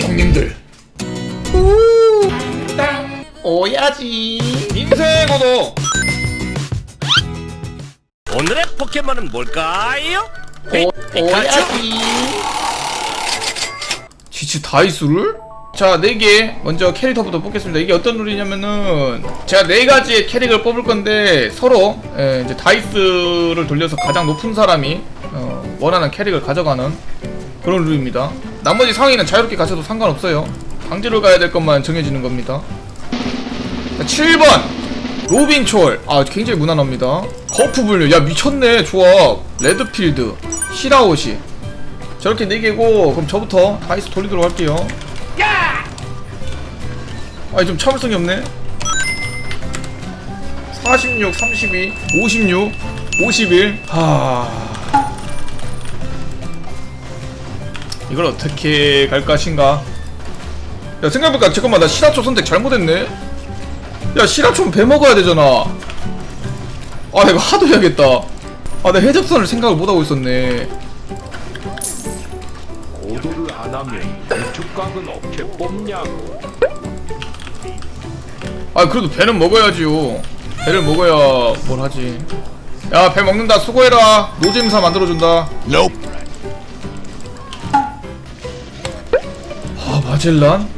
형님들 땅 오야지 인생고도 오늘의 포켓몬은 뭘까요? 오? 오야지 지치 다이수를? 자, 4개. 먼저 캐릭터부터 뽑겠습니다. 이게 어떤 룰이냐면은, 제가 4가지의 캐릭을 뽑을 건데, 서로, 예, 이제 다이스를 돌려서 가장 높은 사람이, 어, 원하는 캐릭을 가져가는 그런 룰입니다. 나머지 상위는 자유롭게 가셔도 상관없어요. 강제로 가야 될 것만 정해지는 겁니다. 자, 7번! 로빈초월. 아, 굉장히 무난합니다. 거프 분류. 야, 미쳤네. 조합. 레드필드. 시라오시. 저렇게 4개고, 그럼 저부터 다이스 돌리도록 할게요. 아니, 좀 참을성이 없네. 46, 32, 56, 51. 하. 이걸 어떻게 갈 것인가? 야, 생각해보니까, 잠깐만, 나 시라초 선택 잘못했네? 야, 시라초는 배 먹어야 되잖아. 아, 이거 하도 해야겠다. 아, 내 해적선을 생각을 못하고 있었네. 고도를 안 하면 건축각은 어떻게 뽑냐고 아 그래도 배는 먹어야지요 배를 먹어야 뭘 하지 야 배 먹는다 수고해라 노잼사 만들어준다 아 마젤란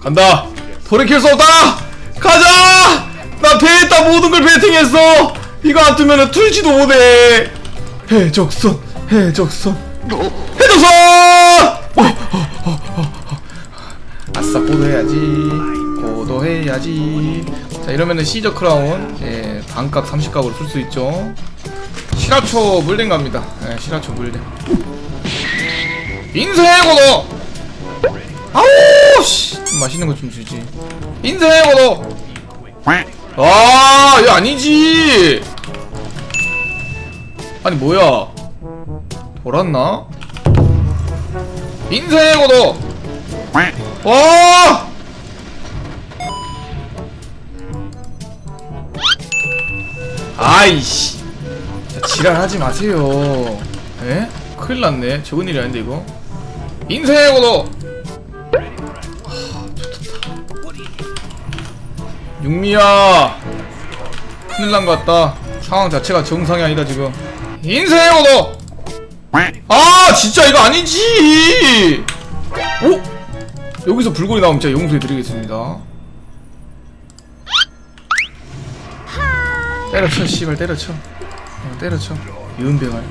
간다. 돌이킬 수 없다. 가자! 나 배에다 모든 걸 베팅했어. 이거 안 뜨면은 툴지도 못해. 해적선 해적선. 해적선! 어, 어, 어. 아싸 고도해야지. 고도해야지. 자 이러면은 시저 크라운 예, 반값 30값으로 쓸 수 있죠. 시라초 물냉 갑니다. 예, 시라초 물냉 인생의 고도 아우 씨 맛있는 거 좀 주지 인생의 고도 아 이거 아니지 아니 뭐야 돌았나 인생의 고도 와! 아이씨. 자, 지랄하지 마세요. 에? 큰일 났네. 적은 일이 아닌데, 이거. 인생의 고 육미야. 큰일 난 것 같다. 상황 자체가 정상이 아니다, 지금. 고도! 아, 진짜 이거 아니지! 오? 여기서 불골이 나오면 제가 용서해 드리겠습니다. 때려쳐, 씨발 때려쳐. 어, 때려쳐. 유은병을.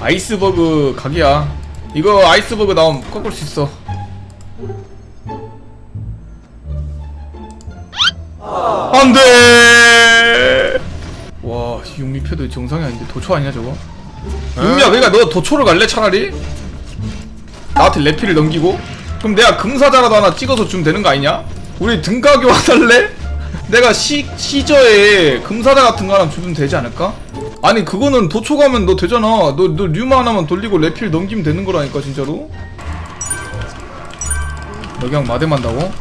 아이스버그 각이야. 이거 아이스버그 나오면 꺾을 수 있어. 육미패도 정상이 아닌데 도초 아니냐 저거? 육미야, 그러니까 너 도초를 갈래 차라리? 나한테 레피를 넘기고 그럼 내가 금사자라도 하나 찍어서 주면 되는 거 아니냐? 우리 등가 교환할래? 내가 시, 시저에 금사자 같은 거 하나 주면 되지 않을까? 아니 그거는 도초 가면 너 되잖아 너, 너 류마 하나만 돌리고 레필 넘기면 되는 거라니까 진짜로 너 그냥 마대만다고?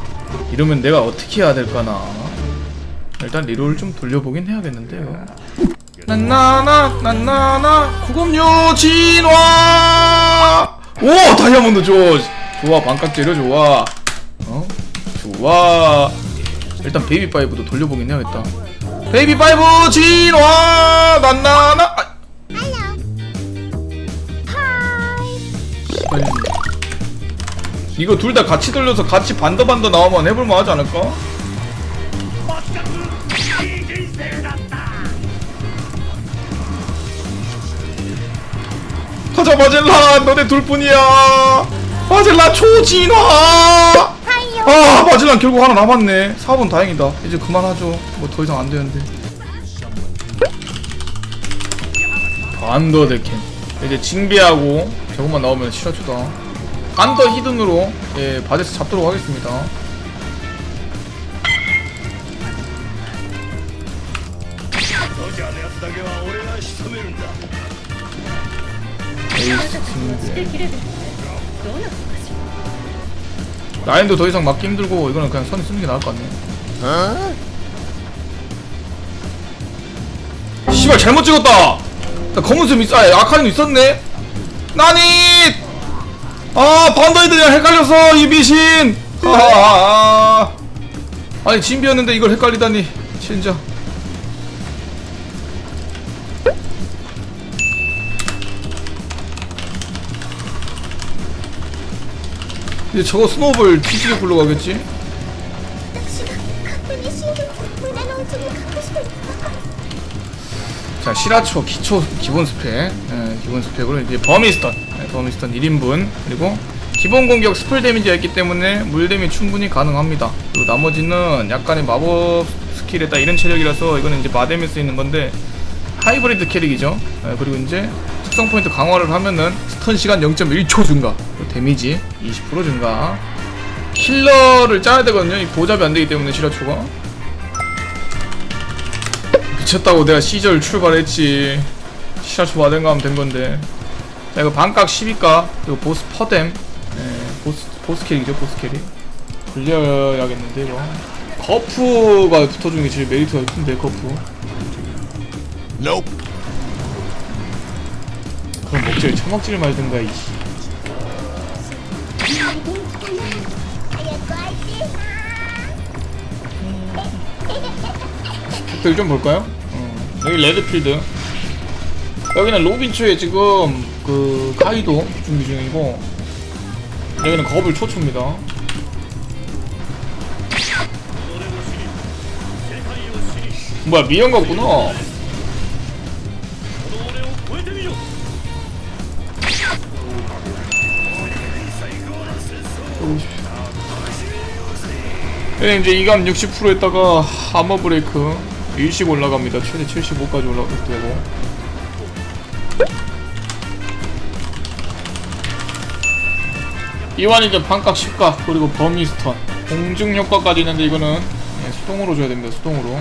이러면 내가 어떻게 해야 될까나 일단 리롤 좀 돌려보긴 해야겠는데요 난나나 난나나 구검료 진화. 오 다이아몬드 줘 좋아 반값 재료 좋아. 어? 좋아. 일단 베이비 파이브도 돌려보긴 해야겠다. 베이비 파이브 진화. 난나나. 아. 이거 둘 다 같이 돌려서 같이 반더반더 나오면 해볼만 하지 않을까? 가자 마젤란 너네 둘뿐이야. 마젤란 초진화. 아 마젤란 결국 하나 남았네. 4번 다행이다. 이제 그만하죠. 뭐 더 이상 안 되는데. 안더 데캔 이제 징비하고 저것만 나오면 실화초다. 안더 히든으로 예 바제스 잡도록 하겠습니다 라인도 더 이상 막기 힘들고 이거는 그냥 선이 쓰는 게 나을 것 같네. 씨발 잘못 찍었다. 나 검은색 있, 아 아카리는 있었네. 나니. 아 반다이드랑 헷갈렸어 이 미신 아, 아니 진비였는데 이걸 헷갈리다니 진짜 이제 저거 스노우볼 뒤지게 굴러가겠지? 자 시라초 기초 기본 스펙. 에, 기본 스펙으로 이제 버미스턴. 에, 예, 버미스턴 1인분. 그리고 기본 공격 스플 데미지가 있기 때문에 물 데미 충분히 가능합니다. 그리고 나머지는 약간의 마법 스킬에다 이런 체력이라서 이거는 이제 마뎀에 쓰이는 건데 하이브리드 캐릭이죠. 에, 그리고 이제 특성 포인트 강화를 하면은 스턴 시간 0.1초 증가. 데미지 20% 증가. 킬러를 짜야 되거든요. 이 보잡이 안 되기 때문에 시라초가. 미쳤다고 내가 시절 출발했지. 시라초 마덴가 하면 된 건데. 자 이거 반각 12가 그리고 보스 퍼뎀. 예, 보스 보스 캐릭이죠 보스 캐릭. 굴려야겠는데 이거. 거프가 붙어주는 게 제일 메리트가 큰데 거프 그럼 목재를 처먹질 말든가 이씨 득들 좀 볼까요? 어. 여기 레드필드 여기는 로빈츠에 지금 그 카이도 준비 중이고 여기는 거불 초초입니다 뭐야 미연가구나 네, 이제 이감 60% 했다가 하머 브레이크 일씩 올라갑니다. 최대 75까지 올라가도 되고. 이완 이제 반각 10각 그리고 버미스턴 공중 효과까지 있는데 이거는 예, 수동으로 줘야 됩니다. 수동으로.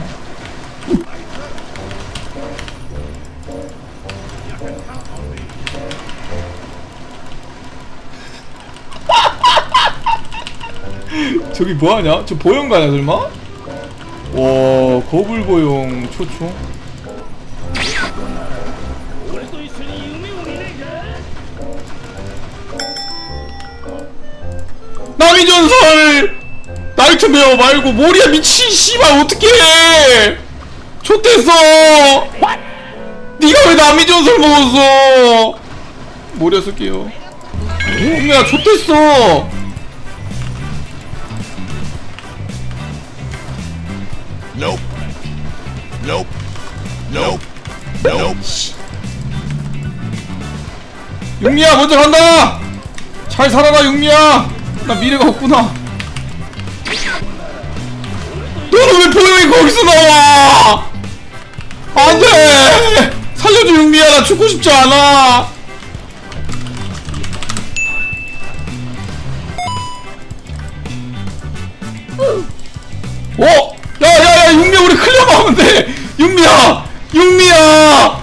저기 뭐하냐? 저 보영가냐 설마? 와 거불보용 초초 남이 전설! 나이트 메어 말고 모리야 미친 씨발 어떡해! 좆됐어! 니가 왜 남이 전설 먹었어? 모리야 쓸게요. 야 좆됐어 Nope. Nope. Nope. Nope. 육미야 먼저 간다 잘 살아라 육미야 나 미래가 없구나 너는 왜 보영이 거기서 나와 안돼 살려줘 육미야 나 죽고 싶지 않아 어? 하면 돼 육미야! 육미야!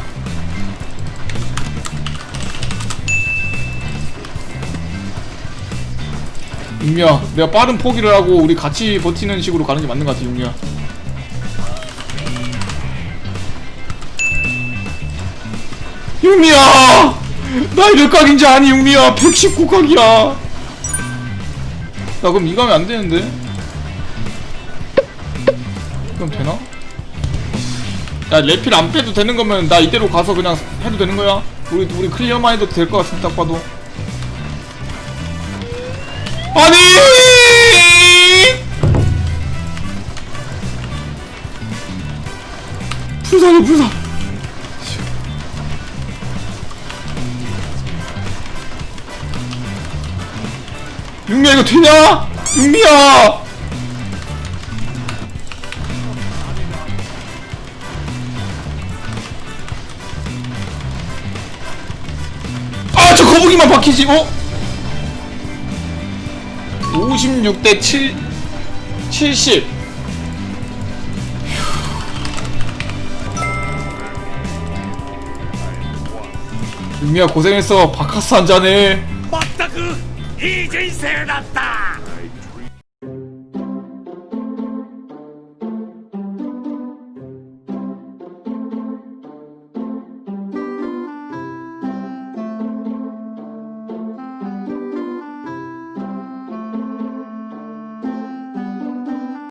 육미야 내가 빠른 포기를 하고 우리 같이 버티는 식으로 가는 게 맞는 것 같아 육미야. 육미야! 나몇 각인지 아니 육미야. 119각이야. 나 그럼 이거 하면 안 되는데? 그럼 되나? 야 레필 안 빼도 되는 거면 나 이대로 가서 그냥 해도 되는 거야 우리 우리 클리어만 해도 될 것 같은데 딱 봐도 아니! 불사해 불사. 육미야 이거 되냐? 육미야! 거북이만 박히지 어? 56대 7 70 유미야 고생했어. 바카스 한잔해. 맞다 그 이제 세났다.